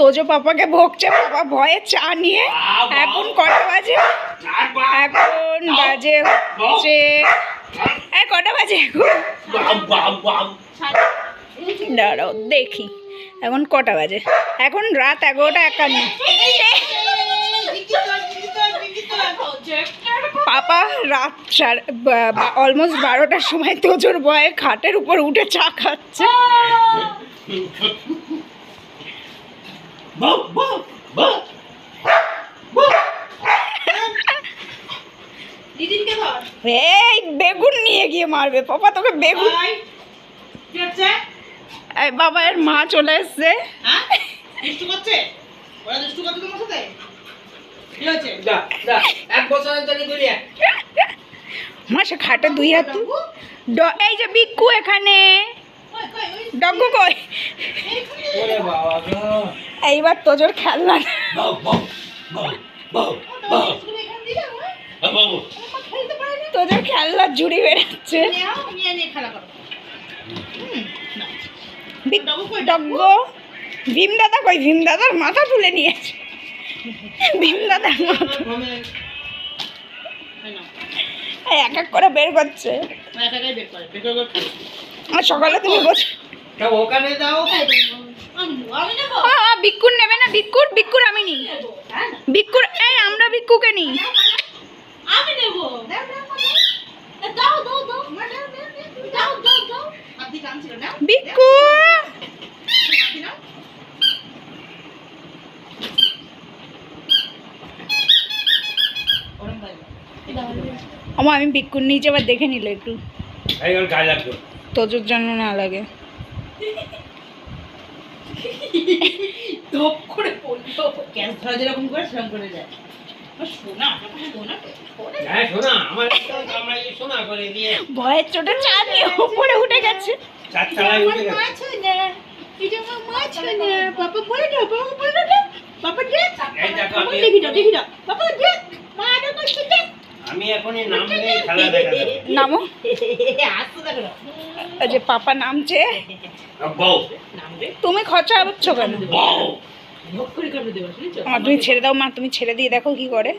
তোজো পাপাকে ভোগছে পাপা ভয়ে চা নিয়ে এখন কটা বাজে? এখন বাজে হচ্ছে এই কটা বাজে এখন? দাঁড়াও দেখি। এখন কটা বাজে? এখন রাত এগারোটা একান্ন। পাপা রাত অলমোস্ট বারোটার সময় তোজোর ভয়ে খাটের উপর উঠে চা খাচ্ছে। এই বেগুন নিয়ে গিয়ে মারবে। পাপা তোকে বেগুন বাবা এর মা চলে এসছে। হ্যাঁ? দুষ্টু করছে? ওরা দুষ্টু করছে তোমার সাথে? কি হয়েছে? যা যা এক বছরের জন্য গুলিয়া মা সে খাটে দুই হাত। ড- এই যে বিক্কু এখানে। কই কই এইবার তোজোর খেলনা দিলে হ্যাঁ তোজোর খেলনার জুড়ি বেড়াচ্ছে। ভীম দাদা কই? ভীম দাদার মাথা তুলে নিয়েছে। ভীম দাদার মাথা এক এক করে বের করছে। সকালে তুমি বস ওখানে দাও আমি নেব, না বিক্কুর বিক্কুর আমি নিই। নেব, হ্যাঁ? না বিক্কুর এই আমরা বিক্কুকে নিই। আমি নেব দাও দাও দাও মা দাও দাও দাও দাও দাও আপনি কাম ছিল না বিক্কু আপনি নাও। ওরম ভাই আমার আমি বিক্কুর নিচে আবার দেখে নিল একটু। এই ওর তোজোর জন্য না লাগে। ধপ করে পড়ল ধরা যেরকম করে সেরকম করে যায়। ভয়ের চোটে চা দিয়ে উপরে উঠে গেছে। চার চালায় উঠে গেছে। এটা আমার মাছ না বলে বলে দেখ আমি- দেখি দাও দেখি দাও পাপা দেখ মা এটা করছে দেখ আমি এখনই নামলে খেলা দেখা নামো। আসতে দেখো। যে পাপা নামছে। বউ। তুমি খরচা হচ্ছ কেন? তুমি ছেড়ে দাও মা তুমি ছেড়ে দিয়ে দেখো কি করে।